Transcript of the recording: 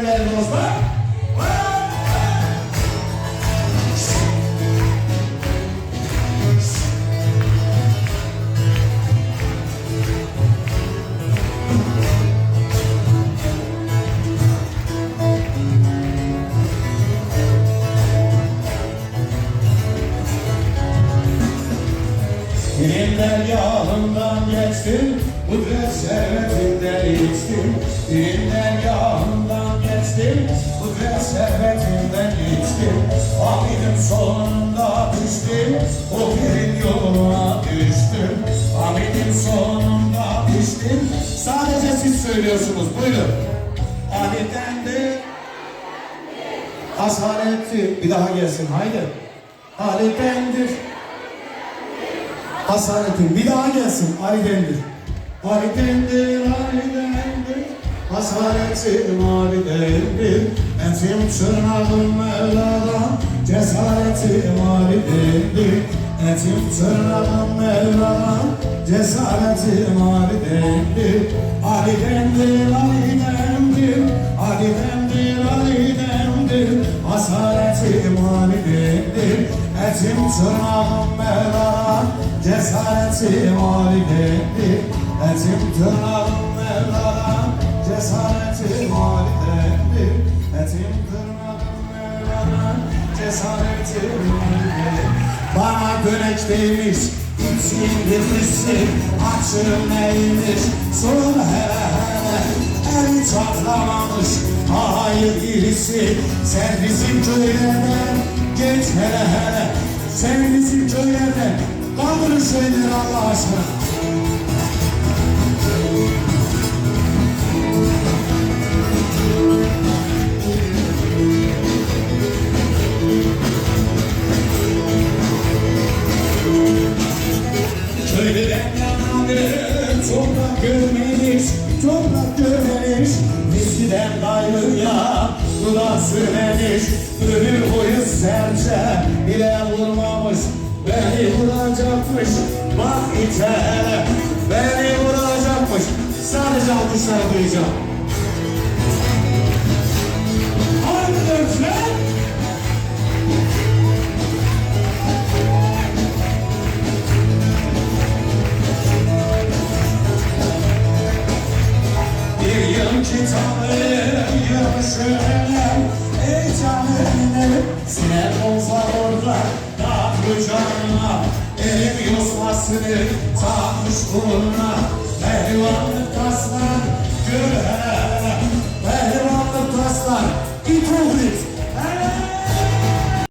elleri dostlar. dergahından geçtim, kudret servetinden içtim, dilimden yağ geçtim Kudret servetinden içtim Hamid'in sonunda düştüm O pirin yoluna düştüm Hamid'in sonunda düştüm Sadece siz söylüyorsunuz buyurun Ali'den de Hasanetti bir daha gelsin. Haydi Ali'dendir Hasanetin bir daha gelsin Ali'dendir Ali'dendir Ali'dendir Hasanetim Ali'dendir Etim tırnağım Mevla'dan. Cesaretim Ali'dendir Etim tırnağım Mevla'dan. Cesaretim Ali'dendir Ali'dendir Ali'dendir Ali'dendir Ali'dendir Hasaretim Ali'dendir Etim tırnağım Mevla'dan. Cesaretim Ali'dendir Etim tırnağım Mevla'dan Cesaretim Ali'dendir Etim tırnağım Mevla'dan Cesaretim Ali'dendir Bana dönek değmiş İçin demişsin Açığım neymiş? Sorun hele hele El çatlamamış. Hayır birisi Sen bizim köylerden Geç hele hele. Sen bizim köylerden Kaldırın şu elleri Allah aşkına Toprak görmemiş Toprak görmemiş Eskiden dayıya Dudak sürmemiş Ömür boyu serçe Bile vurmamış Beni vuracakmış. Bak ite Beni vuracakmış. Sadece alkışlar duyacağım. Arkadaşlar Bir yavaşlarım Ey canım Sinem olsa orada Dağ kucağına Elim yosmasını takmış koluna Pehlivanlık taslar Gör hele